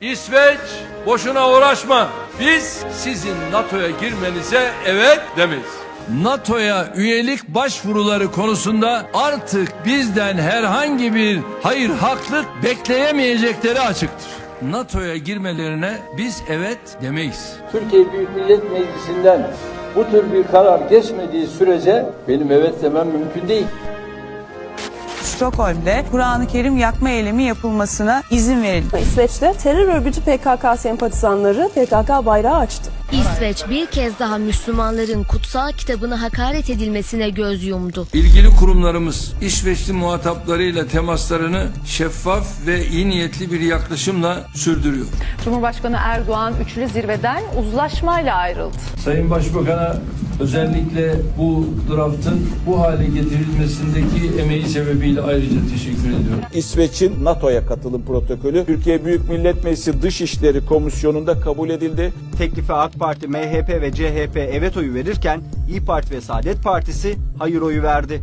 İsveç boşuna uğraşma. Biz sizin NATO'ya girmenize evet demeyiz. NATO'ya üyelik başvuruları konusunda artık bizden herhangi bir hayır haklık bekleyemeyecekleri açıktır. NATO'ya girmelerine biz evet demeyiz. Türkiye Büyük Millet Meclisi'nden bu tür bir karar geçmediği sürece benim evet demem mümkün değil. Stockholm'de Kur'an-ı Kerim yakma eylemi yapılmasına izin verildi. İsveç'te terör örgütü PKK sempatizanları PKK bayrağı açtı. İsveç bir kez daha Müslümanların kutsal kitabına hakaret edilmesine göz yumdu. İlgili kurumlarımız İsveçli muhataplarıyla temaslarını şeffaf ve iyi niyetli bir yaklaşımla sürdürüyor. Cumhurbaşkanı Erdoğan üçlü zirveden uzlaşmayla ayrıldı. Sayın Başbakan'a özellikle bu draftın bu hale getirilmesindeki emeği sebebiyle ayrıca teşekkür ediyorum. İsveç'in NATO'ya katılım protokolü Türkiye Büyük Millet Meclisi Dışişleri Komisyonu'nda kabul edildi. Teklife AK Parti, MHP ve CHP evet oyu verirken İyi Parti ve Saadet Partisi hayır oyu verdi.